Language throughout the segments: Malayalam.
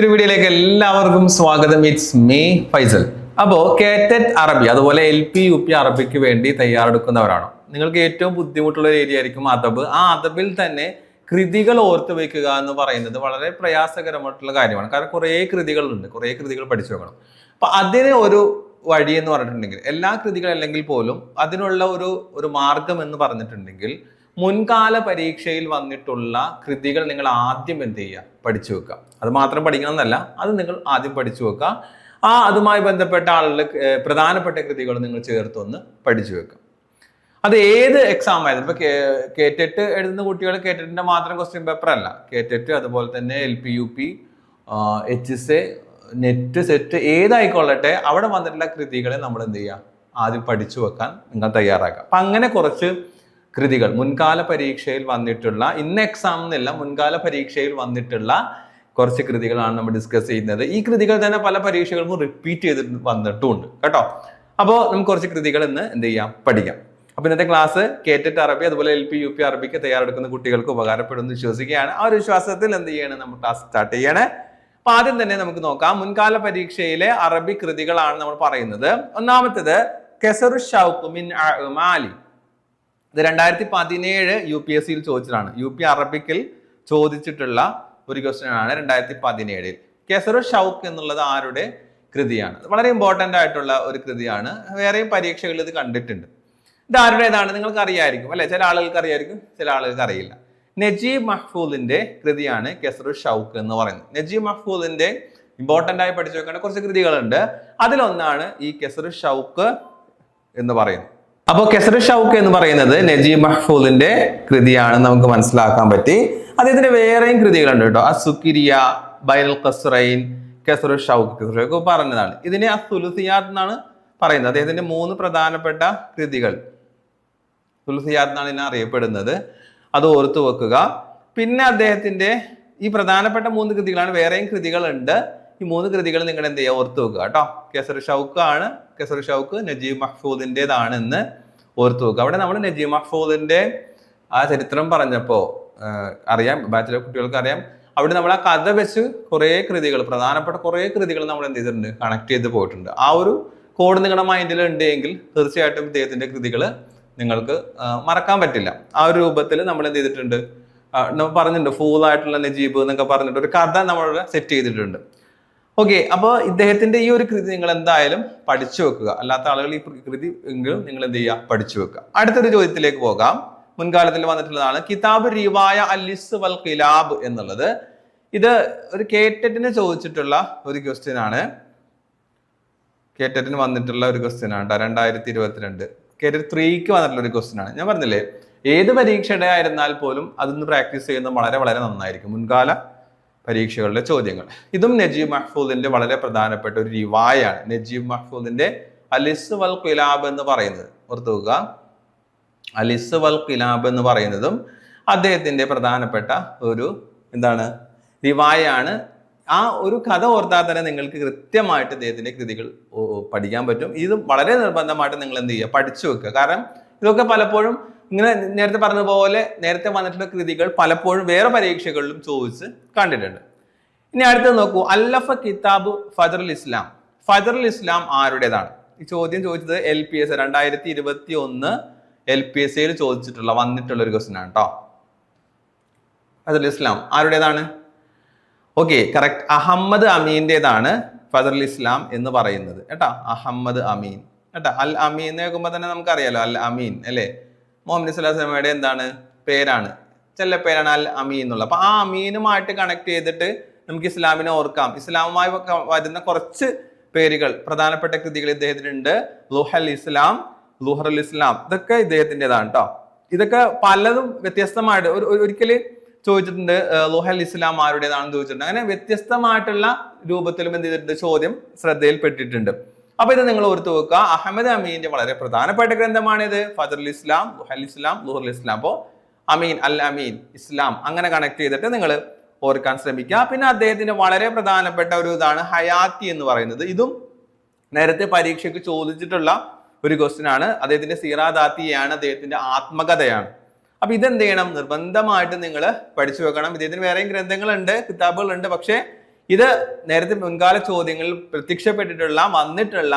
പുതിയൊരു വീഡിയോയിലേക്ക് എല്ലാവർക്കും സ്വാഗതം. It's me Faisal. അപ്പോൾ കേറ്ററ്റ് അറബി അതുപോലെ എൽ പി യു പി അറബിക്ക് വേണ്ടി തയ്യാറെടുക്കുന്നവരാണോ. നിങ്ങൾക്ക് ഏറ്റവും ബുദ്ധിമുട്ടുള്ള ഏരിയ ആയിരിക്കും അതബ് ആ അതബിൽ തന്നെ കൃതികൾ ഓർത്ത് വയ്ക്കുക എന്ന് പറയുന്നത് വളരെ പ്രയാസകരമായിട്ടുള്ള കാര്യമാണ്. കാരണം കുറേ കൃതികളുണ്ട് കുറേ കൃതികൾ പഠിച്ചു വെക്കണം. അപ്പൊ അതിന് ഒരു വഴി എന്ന് പറഞ്ഞിട്ടുണ്ടെങ്കിൽ എല്ലാ കൃതികൾ അല്ലെങ്കിൽ പോലും അതിനുള്ള ഒരു ഒരു മാർഗം എന്ന് പറഞ്ഞിട്ടുണ്ടെങ്കിൽ മുൻകാല പരീക്ഷയിൽ വന്നിട്ടുള്ള കൃതികൾ നിങ്ങൾ ആദ്യം എന്ത് ചെയ്യുക? പഠിച്ചു വെക്കുക. അത് മാത്രം പഠിക്കണം എന്നല്ല അത് നിങ്ങൾ ആദ്യം പഠിച്ചു വെക്കുക. ആ അതുമായി ബന്ധപ്പെട്ട ആളുകൾ പ്രധാനപ്പെട്ട കൃതികൾ നിങ്ങൾ ചേർത്തൊന്ന് പഠിച്ചു വെക്കുക. അത് ഏത് എക്സാം ആയിരുന്നു ഇപ്പൊ കേറ്റിട്ട് എഴുതുന്ന കുട്ടികൾ കേറ്റിന്റെ മാത്രം ക്വസ്റ്റ്യൻ പേപ്പർ അല്ല. കേറ്റിട്ട് അതുപോലെ തന്നെ L P U P H S A net set ഏതായിക്കൊള്ളട്ടെ അവിടെ വന്നിട്ടുള്ള കൃതികളെ നമ്മൾ എന്ത് ചെയ്യുക? ആദ്യം പഠിച്ചു വെക്കാൻ നിങ്ങൾ തയ്യാറാക്കുക. അപ്പൊ അങ്ങനെ കുറച്ച് കൃതികൾ. മുൻകാല പരീക്ഷയിൽ വന്നിട്ടുള്ള ഇന്ന് എക്സാം എന്നല്ല മുൻകാല പരീക്ഷയിൽ വന്നിട്ടുള്ള കുറച്ച് കൃതികളാണ് നമ്മൾ ഡിസ്കസ് ചെയ്യുന്നത്. ഈ കൃതികൾ തന്നെ പല പരീക്ഷകൾക്കും റിപ്പീറ്റ് ചെയ്തിട്ട് വന്നിട്ടുമുണ്ട് കേട്ടോ? അപ്പോൾ നമുക്ക് കുറച്ച് കൃതികൾ ഇന്ന് എന്ത് ചെയ്യാം? പഠിക്കാം. അപ്പൊ ഇന്നത്തെ ക്ലാസ് കേറ്ററ്റ് അറബി അതുപോലെ എൽ പി യു പി അറബിക്ക് തയ്യാറെടുക്കുന്ന കുട്ടികൾക്ക് ഉപകാരപ്പെടുമെന്ന് വിശ്വസിക്കുകയാണ്. ആ ഒരു വിശ്വാസത്തിൽ എന്ത് ചെയ്യണം? നമ്മൾ ക്ലാസ് സ്റ്റാർട്ട് ചെയ്യണേ. അപ്പൊ ആദ്യം തന്നെ നമുക്ക് നോക്കാം. മുൻകാല പരീക്ഷയിലെ അറബി കൃതികളാണ് നമ്മൾ പറയുന്നത്. ഒന്നാമത്തേത് കെസറു ഷൗക്കുമിൻ മാലി. ഇത് രണ്ടായിരത്തി പതിനേഴ് യു പി എസ് സിയിൽ ചോദിച്ചതാണ്. യു പി അറബിക്കിൽ ചോദിച്ചിട്ടുള്ള ഒരു ക്വസ്റ്റ്യൻ ആണ് രണ്ടായിരത്തി പതിനേഴിൽ കെസറു ഷൗക്ക് എന്നുള്ളത് ആരുടെ കൃതിയാണ്? വളരെ ഇമ്പോർട്ടന്റ് ആയിട്ടുള്ള ഒരു കൃതിയാണ്. വേറെയും പരീക്ഷകളിൽ ഇത് കണ്ടിട്ടുണ്ട്. ഇത് ആരുടേതാണ്? നിങ്ങൾക്ക് അറിയായിരിക്കും അല്ലെ? ചില ആളുകൾക്ക് അറിയായിരിക്കും ചില ആളുകൾക്ക് അറിയില്ല നജീബ് മഹ്ഫൂദിന്റെ കൃതിയാണ് കെസറു ഷൗക്ക് എന്ന് പറയുന്നത്. നജീബ് മഹ്ഫൂദിന്റെ ഇമ്പോർട്ടന്റ് ആയി പഠിച്ചു വെക്കേണ്ട കുറച്ച് കൃതികളുണ്ട്. അതിലൊന്നാണ് ഈ കെസറു ഷൗക്ക് എന്ന് പറയുന്നത്. അപ്പോൾ കെസർ ഷൗക്ക് എന്ന് പറയുന്നത് നജീബ് മഹ്ഫൂദിന്റെ കൃതിയാണ് നമുക്ക് മനസ്സിലാക്കാൻ പറ്റി. അദ്ദേഹത്തിന്റെ വേറെയും കൃതികളുണ്ട് കേട്ടോ. അസുക്കിരിയ ബൈൽ ഖസ്റൈൻ കെസർ ഷൗക്ക്. കെസറു പറഞ്ഞതാണ്. ഇതിനെ അസുലുസിയാത്ത് എന്നാണ് പറയുന്നത്. അദ്ദേഹത്തിന്റെ മൂന്ന് പ്രധാനപ്പെട്ട കൃതികൾ. തുളസിയാത്ത് എന്നാണ് ഇതിനെ അറിയപ്പെടുന്നത്. അത് ഓർത്തു വെക്കുക. പിന്നെ അദ്ദേഹത്തിന്റെ ഈ പ്രധാനപ്പെട്ട മൂന്ന് കൃതികളാണ് വേറെയും കൃതികളുണ്ട്. ഈ മൂന്ന് കൃതികൾ നിങ്ങൾ എന്ത് ചെയ്യുക? ഓർത്തു വെക്കുക കേട്ടോ. കെസർ ഷൗക്ക് ആണ് കെസർ ഷൗക്ക് നജീബ് മഹ്ഫൂദിന്റെതാണ് എന്ന് ഓർത്തു വെക്കുക. അവിടെ നമ്മൾ നജീബ് മഹ്ഫൂദിന്റെ ആ ചരിത്രം പറഞ്ഞപ്പോൾ അറിയാം. ബാച്ചിലർ കുട്ടികൾക്ക് അറിയാം. അവിടെ നമ്മൾ ആ കഥ വെച്ച് കുറേ കൃതികൾ പ്രധാനപ്പെട്ട കുറേ കൃതികൾ നമ്മൾ എന്ത് ചെയ്തിട്ടുണ്ട്? കണക്ട് ചെയ്ത് പോയിട്ടുണ്ട്. ആ ഒരു കോഡ് നിങ്ങളുടെ മൈൻഡിൽ ഉണ്ടെങ്കിൽ തീർച്ചയായിട്ടും ഇദ്ദേഹത്തിന്റെ കൃതികൾ നിങ്ങൾക്ക് മറക്കാൻ പറ്റില്ല. ആ ഒരു രൂപത്തിൽ നമ്മൾ എന്ത് ചെയ്തിട്ടുണ്ട്? നമ്മൾ പറഞ്ഞിട്ടുണ്ട് ഫൂളായിട്ടുള്ള നജീബ് എന്നൊക്കെ പറഞ്ഞിട്ട് ഒരു കഥ നമ്മളിവിടെ സെറ്റ് ചെയ്തിട്ടുണ്ട്. ഓക്കെ അപ്പോൾ ഇദ്ദേഹത്തിന്റെ ഈ ഒരു കൃതി നിങ്ങൾ എന്തായാലും പഠിച്ചു വെക്കുക. അല്ലാത്ത ആളുകൾ ഈ കൃതി എങ്കിലും നിങ്ങൾ എന്ത് ചെയ്യുക? പഠിച്ചു വെക്കുക. അടുത്തൊരു ചോദ്യത്തിലേക്ക് പോകാം. മുൻകാലത്തിൽ വന്നിട്ടുള്ളതാണ് കിതാബ് റിവായ അലിസ് വൽ കിലാബ് എന്നുള്ളത്. ഇത് ഒരു കേറ്ററ്റിന് ചോദിച്ചിട്ടുള്ള ഒരു ക്വസ്റ്റ്യൻ ആണ്. കേറ്ററ്റിന് വന്നിട്ടുള്ള ഒരു ക്വസ്റ്റ്യൻ ആണ് രണ്ടായിരത്തി ഇരുപത്തിരണ്ട് കേറ്ററ്റ് ത്രീക്ക് വന്നിട്ടുള്ള ഒരു ക്വസ്റ്റ്യൻ ആണ്. ഞാൻ പറഞ്ഞില്ലേ ഏത് പരീക്ഷയുടെ ആയിരുന്നാൽ പോലും അതൊന്ന് പ്രാക്ടീസ് ചെയ്യുന്നത് വളരെ വളരെ നന്നായിരിക്കും. മുൻകാല പരീക്ഷകളുടെ ചോദ്യങ്ങൾ. ഇതും നജീബ് മഹ്ഫൂദിന്റെ വളരെ പ്രധാനപ്പെട്ട ഒരു റിവായാണ് നജീബ് മഹ്ഫൂദിന്റെ അലിസ് വൽ കിലാബ് എന്ന് പറയുന്നത്. ഓർത്തുക അലിസ് വൽ കിലാബ് എന്ന് പറയുന്നതും അദ്ദേഹത്തിന്റെ പ്രധാനപ്പെട്ട ഒരു എന്താണ്? റിവായാണ് ആ ഒരു കഥ ഓർത്താൽ തന്നെ നിങ്ങൾക്ക് കൃത്യമായിട്ട് അദ്ദേഹത്തിന്റെ കൃതികൾ പഠിക്കാൻ പറ്റും. ഇത് വളരെ നിർബന്ധമായിട്ട് നിങ്ങൾ എന്ത് ചെയ്യുക? പഠിച്ചു വെക്കുക. കാരണം ഇതൊക്കെ പലപ്പോഴും ഇങ്ങനെ നേരത്തെ പറഞ്ഞതുപോലെ നേരത്തെ വന്നിട്ടുള്ള കൃതികൾ പലപ്പോഴും വേറെ പരീക്ഷകളിലും ചോദിച്ച് കണ്ടിട്ടുണ്ട്. ഇനി അടുത്തത് നോക്കൂ. അല്ലഫ കിതാബ് ഫജറുൽ ഇസ്ലാം. ഫജറുൽ ഇസ്ലാം ആരുടേതാണ്? ഈ ചോദ്യം ചോദിച്ചത് എൽ പി എസ് രണ്ടായിരത്തി ഇരുപത്തി ഒന്ന് എൽ പി എസ് സിയിൽ ചോദിച്ചിട്ടുള്ള വന്നിട്ടുള്ള ഒരു ക്വസ്റ്റൻ ആണ് കേട്ടോ ഫജറുൽ ഇസ്ലാം ആരുടേതാണ്? ഓക്കെ കറക്റ്റ് അഹമ്മദ് അമീന്റെതാണ് ഫജറുൽ ഇസ്ലാം എന്ന് പറയുന്നത്. കേട്ടോ? അഹമ്മദ് അമീൻ. കേട്ടോ? അൽ അമീൻ എന്ന് കേൾക്കുമ്പോൾ തന്നെ നമുക്കറിയാലോ അൽ അമീൻ അല്ലേ? മുഹമ്മദ് സ്വലാസ്ലമയുടെ എന്താണ് പേരാണ്. ചെല്ല പേരാണ് അൽ അമീൻ എന്നുള്ളത്. അപ്പൊ ആ അമീനുമായിട്ട് കണക്ട് ചെയ്തിട്ട് നമുക്ക് ഇസ്ലാമിനെ ഓർക്കാം. ഇസ്ലാമുമായി വരുന്ന കുറച്ച് പേരുകൾ പ്രധാനപ്പെട്ട കൃതികൾ ഇദ്ദേഹത്തിനുണ്ട്. ലുഹൽ ഇസ്ലാം ലുഹറുൽ ഇസ്ലാം. ഇതൊക്കെ ഇദ്ദേഹത്തിന്റെതാണ് കേട്ടോ ഇതൊക്കെ പലതും വ്യത്യസ്തമായിട്ട് ഒരു ഒരിക്കൽ ചോദിച്ചിട്ടുണ്ട് ലുഹൽ ഇസ്ലാം ആരുടേതാണെന്ന് ചോദിച്ചിട്ടുണ്ട്. അങ്ങനെ വ്യത്യസ്തമായിട്ടുള്ള രൂപത്തിലും എന്ത് ചെയ്തിട്ടുണ്ട് ചോദ്യം ശ്രദ്ധയിൽപ്പെട്ടിട്ടുണ്ട്. അപ്പൊ ഇത് നിങ്ങൾ ഓർത്തു വെക്കുക അഹമ്മദ് അമീന്റെ വളരെ പ്രധാനപ്പെട്ട ഗ്രന്ഥമാണിത് ഫദർ ഇസ്ലാം ബുഹൽ ഇസ്ലാം ബുഹർ ഇസ്ലാം. അപ്പോ അമീൻ അൽ അമീൻ ഇസ്ലാം അങ്ങനെ കണക്ട് ചെയ്തിട്ട് നിങ്ങൾ ഓർക്കാൻ ശ്രമിക്കുക. പിന്നെ അദ്ദേഹത്തിന്റെ വളരെ പ്രധാനപ്പെട്ട ഒരു ഇതാണ് ഹയാത്തി എന്ന് പറയുന്നത്. ഇതും നേരത്തെ പരീക്ഷയ്ക്ക് ചോദിച്ചിട്ടുള്ള ഒരു ക്വസ്റ്റ്യൻ ആണ്. അദ്ദേഹത്തിന്റെ സീറാദാത്തിയാണ് അദ്ദേഹത്തിന്റെ ആത്മകഥയാണ്. അപ്പൊ ഇതെന്ത് ചെയ്യണം? നിർബന്ധമായിട്ട് നിങ്ങൾ പഠിച്ചു വെക്കണം. ഇദ്ദേഹത്തിന് വേറെയും ഗ്രന്ഥങ്ങളുണ്ട് കിതാബുകളുണ്ട്. പക്ഷേ ഇത് നേരത്തെ മുൻകാല ചോദ്യങ്ങളിൽ പ്രത്യക്ഷപ്പെട്ടിട്ടുള്ള വന്നിട്ടുള്ള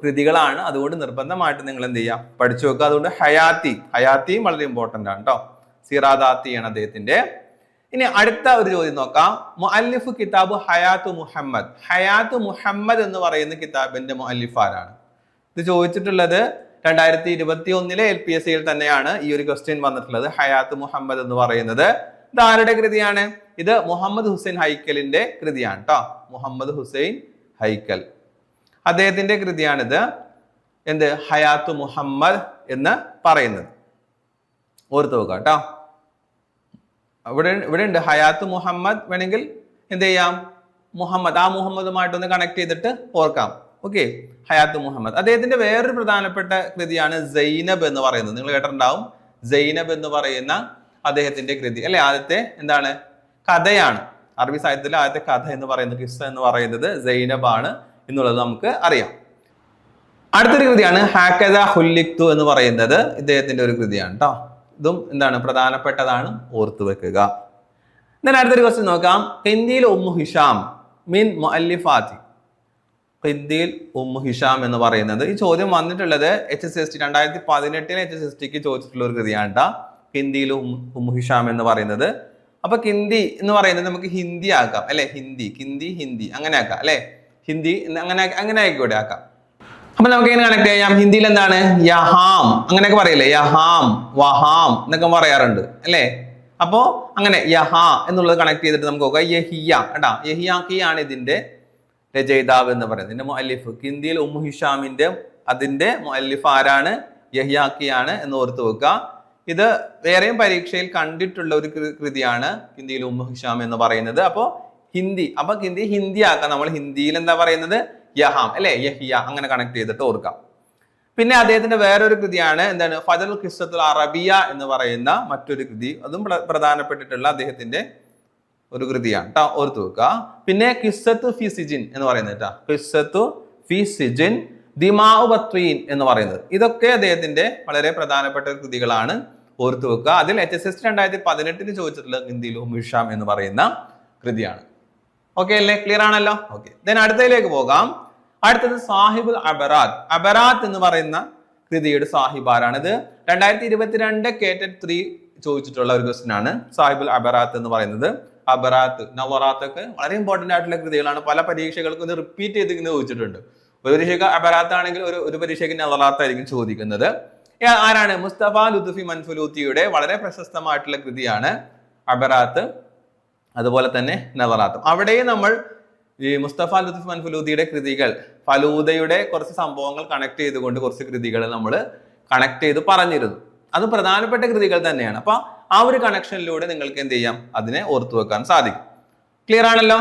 കൃതികളാണ്. അതുകൊണ്ട് നിർബന്ധമായിട്ട് നിങ്ങൾ എന്ത് ചെയ്യാം? പഠിച്ചു വെക്കുക. അതുകൊണ്ട് ഹയാത്തി. ഹയാത്തിയും വളരെ ഇമ്പോർട്ടന്റ് ആണ് കേട്ടോ സിറാദാത്തിയാണ് അദ്ദേഹത്തിന്റെ. ഇനി അടുത്ത ഒരു ചോദ്യം നോക്കാം. മുഅല്ലിഫ് കിതാബ് ഹയാത്ത് മുഹമ്മദ്. ഹയാത്ത് മുഹമ്മദ് എന്ന് പറയുന്ന കിതാബിന്റെ മുഅല്ലിഫ് ആരാണ്? ഇത് ചോദിച്ചിട്ടുള്ളത് രണ്ടായിരത്തി ഇരുപത്തി ഒന്നിലെ എൽ പി എസ് സിയിൽ തന്നെയാണ് ഈ ഒരു ക്വസ്റ്റ്യൻ വന്നിട്ടുള്ളത്. ഹയാത്ത് മുഹമ്മദ് എന്ന് പറയുന്നത്. ഇത് ആരുടെ കൃതിയാണ്? ഇത് മുഹമ്മദ് ഹുസൈൻ ഹൈക്കലിന്റെ കൃതിയാണ് കേട്ടോ മുഹമ്മദ് ഹുസൈൻ ഹൈക്കൽ. അദ്ദേഹത്തിന്റെ കൃതിയാണിത്. എന്ത്? ഹയാത്ത് മുഹമ്മദ് എന്ന് പറയുന്നത്. ഓർത്ത് വെക്കാം കേട്ടോ ഇവിടെ ഇവിടെ ഉണ്ട്. ഹയാത്ത് മുഹമ്മദ് വേണമെങ്കിൽ എന്ത് ചെയ്യാം? മുഹമ്മദ് ആ മുഹമ്മദുമായിട്ടൊന്ന് കണക്ട് ചെയ്തിട്ട് ഓർക്കാം. ഓക്കെ ഹയാത്ത് മുഹമ്മദ്. അദ്ദേഹത്തിന്റെ വേറൊരു പ്രധാനപ്പെട്ട കൃതിയാണ് സൈനബ് എന്ന് പറയുന്നത്. നിങ്ങൾ കേട്ടിട്ടുണ്ടാവും? സൈനബ് എന്ന് പറയുന്ന അദ്ദേഹത്തിന്റെ കൃതി. അല്ലെ? ആദ്യത്തെ എന്താണ്? കഥയാണ്. അറബി സാഹിത്യത്തിലെ ആദ്യത്തെ കഥ എന്ന് പറയുന്നത് കിസ്സ എന്ന് പറയുന്നത് ജൈനബാണ് എന്നുള്ളത് നമുക്ക് അറിയാം. അടുത്തൊരു കൃതിയാണ് ഹാക്കദ ഹുല്ലിക്തു എന്ന് പറയുന്നത്. ഇദ്ദേഹത്തിന്റെ ഒരു കൃതിയാണ് കേട്ടോ ഇതും എന്താണ്? പ്രധാനപ്പെട്ടതാണ്. ഓർത്തു വെക്കുക. എന്നാൽ അടുത്തൊരു ക്വസ്റ്റ്യൻ നോക്കാം. ഹിന്ദിയിൽ ഉമ്മു ഹിഷാം മിൻ മുഅല്ലിഫാത്തി. ഹിന്ദിയിൽ ഉമ്മു ഹിഷാം എന്ന് പറയുന്നത്. ഈ ചോദ്യം വന്നിട്ടുള്ളത് എച്ച് എസ് എസ് ടി രണ്ടായിരത്തി പതിനെട്ടിലെ എച്ച് എസ് എസ് ടിക്ക് ചോദിച്ചിട്ടുള്ള ഒരു കൃതിയാണ്. ഹിന്ദിയിൽ ഉമ്മു ഹിഷാം എന്ന് പറയുന്നത്. അപ്പൊ ഹിന്ദി എന്ന് പറയുന്നത് നമുക്ക് ഹിന്ദി ആക്കാം അല്ലെ? ഹിന്ദി കിന്ദി ഹിന്ദി അങ്ങനെ ആക്കാം അല്ലെ? ഹിന്ദി അങ്ങനെ അങ്ങനെ ആയിക്കോട്ടെ ആക്കാം. അപ്പൊ നമുക്ക് എങ്ങനെ കണക്ട് ചെയ്യാം ഹിന്ദിയിൽ എന്താണ്? യഹാം അങ്ങനെയൊക്കെ പറയില്ലേ? യഹാം വഹാം എന്നൊക്കെ പറയാറുണ്ട് അല്ലേ? അപ്പോ അങ്ങനെ യഹാ എന്നുള്ളത് കണക്ട് ചെയ്തിട്ട് നമുക്ക് നോക്കാം. യഹിയ കേട്ടാ യഹിയാക്കിയാണ് ഇതിന്റെ രചയിതാവ് എന്ന് പറയുന്നത്. ഇതിന്റെ മുഅല്ലിഫ് ഹിന്ദിയിൽ ഉമ്മു ഹിഷാമിന്റെ അതിന്റെ മുഅല്ലിഫ് ആരാണ്? യഹിയാക്കിയാണ് എന്ന് ഓർത്ത് വെക്കുക. ഇത് വേറെയും പരീക്ഷയിൽ കണ്ടിട്ടുള്ള ഒരു കൃതിയാണ് ഹിന്ദിയിൽ ഉമ്മ ഹിഷാം എന്ന് പറയുന്നത്. അപ്പോൾ ഹിന്ദി അപ്പൊ ഹിന്ദി ഹിന്ദി ആക്കാം നമ്മൾ ഹിന്ദിയിൽ എന്താ പറയുന്നത്? യഹാം അല്ലെ? യഹിയ അങ്ങനെ കണക്ട് ചെയ്തിട്ട് ഓർക്കാം. പിന്നെ അദ്ദേഹത്തിന്റെ വേറൊരു കൃതിയാണ് എന്താണ്? ഫജൽ ഖിസ്സത്തുൽ അറബിയ എന്ന് പറയുന്ന മറ്റൊരു കൃതി. അതും പ്ര- പ്രധാനപ്പെട്ടിട്ടുള്ള അദ്ദേഹത്തിന്റെ ഒരു കൃതിയാണ് ട്ടോ. ഓർത്തു വെക്കുക പിന്നെ ഖിസ്സത്തു ഫി സിജിൻ എന്ന് പറയുന്നത് കേട്ടോ ഖിസ്സത്തു ഫി സിജിൻ ദിമാഉ ബത്വീൻ എന്ന് പറയുന്നത്. ഇതൊക്കെ അദ്ദേഹത്തിന്റെ വളരെ പ്രധാനപ്പെട്ട കൃതികളാണ്. ഓർത്തു വെക്കുക. അതിൽ എച്ച് എസ് എസ് രണ്ടായിരത്തി പതിനെട്ടിന് ചോദിച്ചിട്ടുള്ള ഹിന്ദിയിൽ മിഷാം എന്ന് പറയുന്ന കൃതിയാണ്. ഓക്കെ അല്ലേ? ക്ലിയർ ആണല്ലോ? ഓക്കെ ദെൻ അടുത്തതിലേക്ക് പോകാം. അടുത്തത് സാഹിബുൽ അബറാത്ത് അബറാത്ത് എന്ന് പറയുന്ന കൃതിയുടെ സാഹിബ് ആരാണ് ഇത് രണ്ടായിരത്തി ഇരുപത്തിരണ്ട് കേറ്റഡ് ത്രീ ചോദിച്ചിട്ടുള്ള ഒരു ക്വസ്റ്റൻ ആണ്. സാഹിബുൽ അബറാത്ത് എന്ന് പറയുന്നത്. അബറാത്ത് നവറാത്ത് ഒക്കെ വളരെ ഇമ്പോർട്ടന്റ് ആയിട്ടുള്ള കൃതികളാണ്. പല പരീക്ഷകൾക്കും ഇത് റിപ്പീറ്റ് ചെയ്ത് ചോദിച്ചിട്ടുണ്ട്. ഒരു പരീക്ഷയ്ക്ക് അബറാത്ത് ആണെങ്കിൽ ഒരു ഒരു പരീക്ഷയ്ക്ക് നവറാത്ത് ആയിരിക്കും ചോദിക്കുന്നത്. ആരാണ്? മുസ്തഫ ലുത്തുഫി മൻഫുലൂത്തിയുടെ വളരെ പ്രശസ്തമായിട്ടുള്ള കൃതിയാണ് അബറാത്ത് അതുപോലെ തന്നെ നവറാത്തും. അവിടെയും നമ്മൾ ഈ മുസ്തഫ ലുത്തുഫ് മൻഫുലൂദിയുടെ കൃതികൾ ഫലൂദയുടെ കുറച്ച് സംഭവങ്ങൾ കണക്ട് ചെയ്തുകൊണ്ട് കുറച്ച് കൃതികൾ നമ്മൾ കണക്ട് ചെയ്ത് പറഞ്ഞിരുന്നു. അത് പ്രധാനപ്പെട്ട കൃതികൾ തന്നെയാണ്. അപ്പൊ ആ ഒരു കണക്ഷനിലൂടെ നിങ്ങൾക്ക് എന്ത് ചെയ്യാം? അതിനെ ഓർത്തു വെക്കാൻ സാധിക്കും. ക്ലിയർ ആണല്ലോ?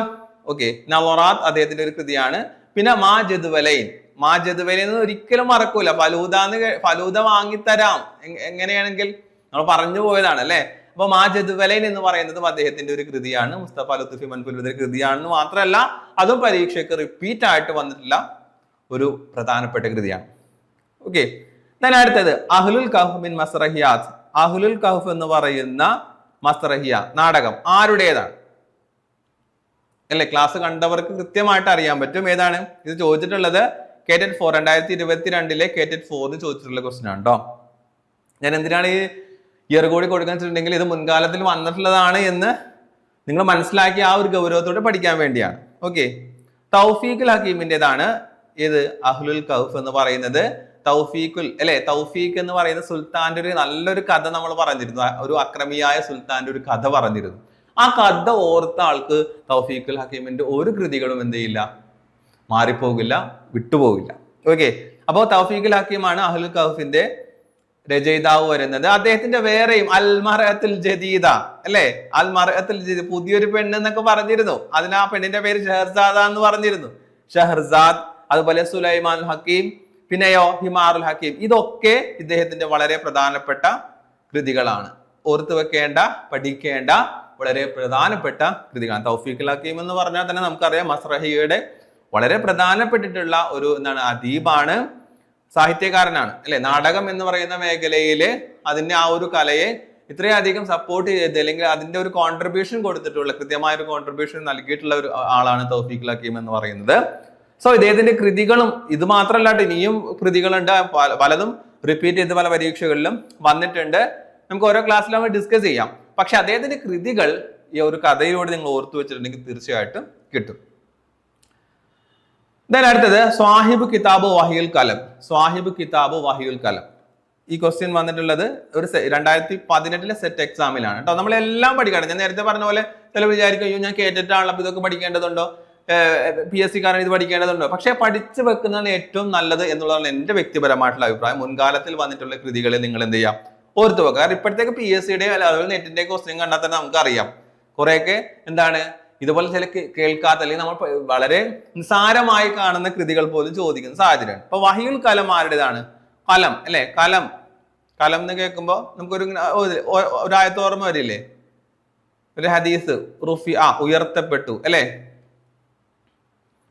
ഓക്കെ നവറാത്ത് അദ്ദേഹത്തിന്റെ ഒരു കൃതിയാണ്. പിന്നെ മാ ജദുവലൈൻ. മാ ജദുവലൈൻ എന്ന് ഒരിക്കലും മറക്കൂല. ഫലൂദ എന്ന് ഫലൂദ വാങ്ങിത്തരാം. എങ്- എങ്ങനെയാണെങ്കിൽ നമ്മൾ പറഞ്ഞു പോയതാണ് അല്ലെ? അപ്പൊ മാ ജദുവലൈൻ എന്ന് പറയുന്നതും അദ്ദേഹത്തിന്റെ ഒരു കൃതിയാണ്. മുസ്തഫ ലുത്തുഫി മൻഫുലുയുടെ കൃതിയാണെന്ന് മാത്രമല്ല അതും പരീക്ഷയ്ക്ക് റിപ്പീറ്റ് ആയിട്ട് വന്നിട്ടുള്ള ഒരു പ്രധാനപ്പെട്ട കൃതിയാണ്. ഓക്കെ ഞാൻ അടുത്തത് അഹ്ലുൽ കഹ് മിൻ അഹ്ലുൽ കഹഫ് എന്ന് പറയുന്ന മസ്റഹിയ നാടകം ആരുടേതാണ്? അല്ലെ ക്ലാസ് കണ്ടവർക്ക് കൃത്യമായിട്ട് അറിയാൻ പറ്റും. ഏതാണ്? ഇത് ചോദിച്ചിട്ടുള്ളത് കേറ്റഡ് ഫോർ രണ്ടായിരത്തി ഇരുപത്തിരണ്ടിലെ കേറ്റഡ് ഫോറിന് ചോദിച്ചിട്ടുള്ള ക്വസ്റ്റ്യൻ ആണ് കേട്ടോ ഞാൻ എന്തിനാണ് ഈ ഇയർ കൂടി കൊടുക്കാൻ ഇത് മുൻകാലത്തിൽ വന്നിട്ടുള്ളതാണ് എന്ന് നിങ്ങൾ മനസ്സിലാക്കി ആ ഒരു ഗൗരവത്തോടെ പഠിക്കാൻ വേണ്ടിയാണ്. ഓക്കെ തൗഫീഖുൽ ഹക്കീമിന്റെതാണ് ഇത് അഹ്ലുൽ കൗഫ് എന്ന് പറയുന്നത്. തൗഫീഖുൽ അല്ലെ? തൗഫീഖ് എന്ന് പറയുന്ന സുൽത്താന്റെ ഒരു നല്ലൊരു കഥ നമ്മൾ പറഞ്ഞിരുന്നു. ഒരു അക്രമിയായ സുൽത്താന്റെ ഒരു കഥ പറഞ്ഞിരുന്നു. ആ കഥ ഓർത്ത ആൾക്ക് തൗഫീഖുൽ ഹക്കീമിന്റെ ഒരു കൃതികളും എന്ത് ചെയ്യില്ല? മാറിപ്പോകില്ല വിട്ടുപോകില്ല. ഓക്കെ അപ്പോൾ തൗഫീഖുൽ ഹക്കീമാണ് അഹ്ലുൽ കൗഫിന്റെ രചയിതാവ് വരുന്നത്. അദ്ദേഹത്തിന്റെ വേറെയും അൽമറത്തിൽ ജദീദ അല്ലേ? അൽമറത്തിൽ ജദീദ് പുതിയൊരു പെണ്ണ് എന്നൊക്കെ പറഞ്ഞിരുന്നു. അതിന് ആ പെണ്ണിന്റെ പേര് ഷെഹർസാദ എന്ന് പറഞ്ഞിരുന്നു. ഷെഹർസാദ് അതുപോലെ സുലൈമാൻ ഹക്കീം പിന്നെയോ ഹിമാറുൽ ഹക്കീം. ഇതൊക്കെ ഇദ്ദേഹത്തിന്റെ വളരെ പ്രധാനപ്പെട്ട കൃതികളാണ്. ഓർത്തു വെക്കേണ്ട പഠിക്കേണ്ട വളരെ പ്രധാനപ്പെട്ട കൃതികളാണ്. തൗഫീഖുൽ ഹക്കീം എന്ന് പറഞ്ഞാൽ തന്നെ നമുക്കറിയാം മസ്രഹിയുടെ വളരെ പ്രധാനപ്പെട്ടിട്ടുള്ള ഒരു എന്താണ് അദീബാണ് സാഹിത്യകാരനാണ്. അല്ലെ? നാടകം എന്ന് പറയുന്ന മേഖലയിൽ അതിന്റെ ആ ഒരു കലയെ ഇത്രയധികം സപ്പോർട്ട് ചെയ്ത് അല്ലെങ്കിൽ അതിന്റെ ഒരു കോൺട്രിബ്യൂഷൻ കൊടുത്തിട്ടുള്ള കൃത്യമായ ഒരു കോൺട്രിബ്യൂഷൻ നൽകിയിട്ടുള്ള ഒരു ആളാണ് തൗഫീഖ് ലക്കീം എന്ന് പറയുന്നത്. സോ ഇദ്ദേഹത്തിന്റെ കൃതികളും ഇത് മാത്രമല്ല ഇനിയും കൃതികളുണ്ട്. പലതും റിപ്പീറ്റ് ചെയ്ത് പല പരീക്ഷകളിലും വന്നിട്ടുണ്ട്. നമുക്ക് ഓരോ ക്ലാസ്സിലും ഡിസ്കസ് ചെയ്യാം. പക്ഷെ അദ്ദേഹത്തിന്റെ കൃതികൾ ഈ ഒരു കഥയിലൂടെ നിങ്ങൾ ഓർത്തു വെച്ചിട്ടുണ്ടെങ്കിൽ തീർച്ചയായിട്ടും കിട്ടും. Then അടുത്തത്. സ്വാഹിബ് കിതാബ് വാഹിയുൽ കലം. സ്വാഹിബ് കിതാബ് വാഹിയുൽ കലം. ഈ ക്വസ്റ്റ്യൻ വന്നിട്ടുള്ളത് ഒരു രണ്ടായിരത്തി പതിനെട്ടിലെ സെറ്റ് എക്സാമിലാണ് കേട്ടോ നമ്മളെല്ലാം പഠിക്കണം. ഞാൻ നേരത്തെ പറഞ്ഞ പോലെ ചില വിചാരിക്കും അയ്യോ ഞാൻ കേട്ടിട്ടാണല്ലോ അപ്പൊ ഇതൊക്കെ പഠിക്കേണ്ടതുണ്ടോ? പി എസ് സി കാരണം ഇത് പഠിക്കേണ്ടതുണ്ടോ? പക്ഷെ പഠിച്ചു വെക്കുന്നതാണ് ഏറ്റവും നല്ലത് എന്നുള്ളതാണ് എന്റെ വ്യക്തിപരമായിട്ടുള്ള അഭിപ്രായം. മുൻകാലത്തിൽ വന്നിട്ടുള്ള കൃതികളെ നിങ്ങൾ എന്ത് ചെയ്യാം? ഓർത്തു വെക്കുക. കാരണം ഇപ്പോഴത്തേക്ക് പി എസ് സിയുടെ അതുപോലെ നെറ്റിന്റെ ക്വസ്റ്റ്യൻ കണ്ടാൽ തന്നെ നമുക്കറിയാം. കുറെയൊക്കെ എന്താണ്? ഇതുപോലെ ചില കേൾക്കാത്ത അല്ലെങ്കിൽ നമ്മൾ വളരെ നിസാരമായി കാണുന്ന കൃതികൾ പോലും ചോദിക്കുന്ന സാഹചര്യമാണ്. ഇപ്പൊ വഹിയുൽ കലം ആരുടേതാണ്? കലം അല്ലെ? കലം. കലം എന്ന് കേൾക്കുമ്പോൾ നമുക്കൊരു ഇങ്ങനെ ഒരു- ഒ- ഓർമ്മ വരില്ലേ? ഒരു ഹദീസ് റുഫി ആ ഉയർത്തപ്പെട്ടു അല്ലേ?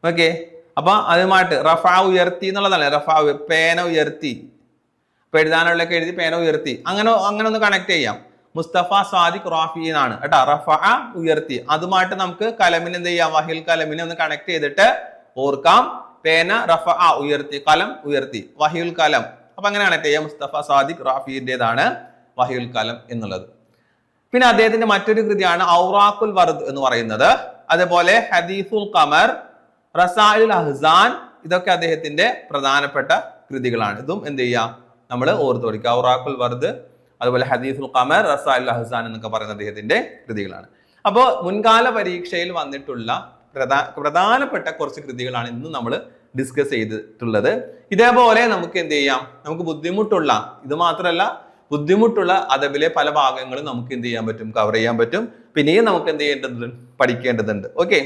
ഓക്കെ അപ്പൊ അതുമായിട്ട് റഫ ഉയർത്തി എന്നുള്ളതാണ്. റഫ പേന ഉയർത്തി. ഇപ്പൊ എഴുതാനുള്ളൊക്കെ എഴുതി പേന ഉയർത്തി. അങ്ങനെ അങ്ങനെ ഒന്ന് കണക്ട് ചെയ്യാം. മുസ്തഫ സാദിഖ് റാഫി എന്നാണ് കേട്ടോ. റഫ ഉയർത്തി. അതുമായിട്ട് നമുക്ക് കലമിന് എന്ത് ചെയ്യാം? വഹിൽ കലമിനെ ഒന്ന് കണക്ട് ചെയ്തിട്ട് ഓർക്കാം. പേന റഫ ഉയർത്തി. കലം ഉയർത്തി. വഹിയുൽ കലം. അപ്പൊ അങ്ങനെ കണക്ട് ചെയ്യാം മുസ്തഫ സാദിഖ് റാഫിയുടേതാണ് വഹിയുൽ കലം എന്നുള്ളത്. പിന്നെ അദ്ദേഹത്തിന്റെ മറ്റൊരു കൃതിയാണ് ഔറാഖുൽ വർദ് എന്ന് പറയുന്നത്. അതേപോലെ ഹദീഫുൽ കമർ റസായുൽ അഹ്സാൻ ഇതൊക്കെ അദ്ദേഹത്തിന്റെ പ്രധാനപ്പെട്ട കൃതികളാണ്. ഇതും എന്ത് ചെയ്യാം? നമ്മൾ ഓർത്തു പഠിക്കുക. ഔറാഖുൽ വർദ് അതുപോലെ ഹദീഫുൽ ഖമർ റസാൽ ഹസാൻ എന്നൊക്കെ പറയുന്ന അദ്ദേഹത്തിന്റെ കൃതികളാണ്. അപ്പോൾ മുൻകാല പരീക്ഷയിൽ വന്നിട്ടുള്ള പ്രധാ പ്രധാനപ്പെട്ട കുറച്ച് കൃതികളാണ് ഇന്ന് നമ്മൾ ഡിസ്കസ് ചെയ്തിട്ടുള്ളത്. ഇതേപോലെ നമുക്ക് എന്ത് ചെയ്യാം? നമുക്ക് ബുദ്ധിമുട്ടുള്ള ഇത് മാത്രമല്ല ബുദ്ധിമുട്ടുള്ള അതബിലെ പല ഭാഗങ്ങളും നമുക്ക് എന്ത് ചെയ്യാൻ പറ്റും? കവർ ചെയ്യാൻ പറ്റും. പിന്നെയും നമുക്ക് എന്ത് ചെയ്യേണ്ടതുണ്ട്? പഠിക്കേണ്ടതുണ്ട്. ഓക്കെ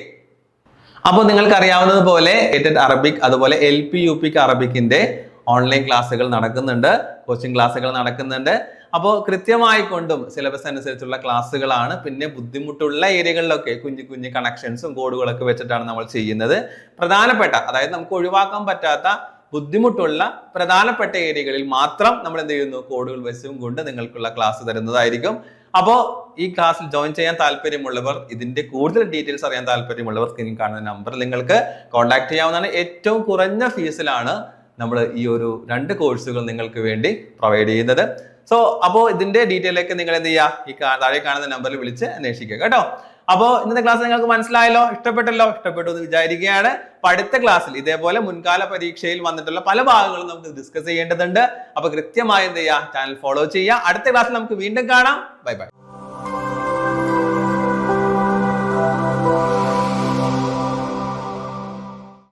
അപ്പോൾ നിങ്ങൾക്ക് പോലെ ഏറ്റഡ് അറബിക് അതുപോലെ എൽ പി യു പിക്ക് അറബിക്കിന്റെ ഓൺലൈൻ ക്ലാസ്സുകൾ നടക്കുന്നുണ്ട്. കോച്ചിങ് ക്ലാസ്സുകൾ നടക്കുന്നുണ്ട്. അപ്പോൾ കൃത്യമായി കൊണ്ടും സിലബസ് അനുസരിച്ചുള്ള ക്ലാസ്സുകളാണ്. പിന്നെ ബുദ്ധിമുട്ടുള്ള ഏരിയകളിലൊക്കെ കുഞ്ഞു കുഞ്ഞു കണക്ഷൻസും കോഡുകളൊക്കെ വെച്ചിട്ടാണ് നമ്മൾ ചെയ്യുന്നത്. പ്രധാനപ്പെട്ട അതായത് നമുക്ക് ഒഴിവാക്കാൻ പറ്റാത്ത ബുദ്ധിമുട്ടുള്ള പ്രധാനപ്പെട്ട ഏരിയകളിൽ മാത്രം നമ്മൾ എന്ത് ചെയ്യുന്നു? കോഡുകൾ വെച്ചും കൊണ്ട് നിങ്ങൾക്കുള്ള ക്ലാസ് തരുന്നതായിരിക്കും. അപ്പോൾ ഈ ക്ലാസ്സിൽ ജോയിൻ ചെയ്യാൻ താല്പര്യമുള്ളവർ ഇതിന്റെ കൂടുതൽ ഡീറ്റെയിൽസ് അറിയാൻ താല്പര്യമുള്ളവർ സ്ക്രീനിൽ കാണുന്ന നമ്പർ നിങ്ങൾക്ക് കോൺടാക്ട് ചെയ്യാവുന്നതാണ്. ഏറ്റവും കുറഞ്ഞ ഫീസിലാണ് നമ്മൾ ഈ ഒരു രണ്ട് കോഴ്സുകൾ നിങ്ങൾക്ക് വേണ്ടി പ്രൊവൈഡ് ചെയ്യുന്നത്. സോ അപ്പോൾ ഇതിന്റെ ഡീറ്റെയിലേക്ക് നിങ്ങൾ എന്ത് ചെയ്യുക ഈ താഴെ കാണുന്ന നമ്പറിൽ വിളിച്ച് അന്വേഷിക്കുക കേട്ടോ. അപ്പോൾ ഇന്നത്തെ ക്ലാസ് നിങ്ങൾക്ക് മനസ്സിലായല്ലോ ഇഷ്ടപ്പെട്ടല്ലോ ഇഷ്ടപ്പെട്ടു എന്ന് വിചാരിക്കുകയാണ്. അടുത്ത ക്ലാസ്സിൽ ഇതേപോലെ മുൻകാല പരീക്ഷയിൽ വന്നിട്ടുള്ള പല ഭാഗങ്ങളും നമുക്ക് ഡിസ്കസ് ചെയ്യേണ്ടതുണ്ട്. അപ്പൊ കൃത്യമായി എന്ത് ചെയ്യുക ചാനൽ ഫോളോ ചെയ്യുക അടുത്ത ക്ലാസ്സിൽ നമുക്ക് വീണ്ടും കാണാം. Bye bye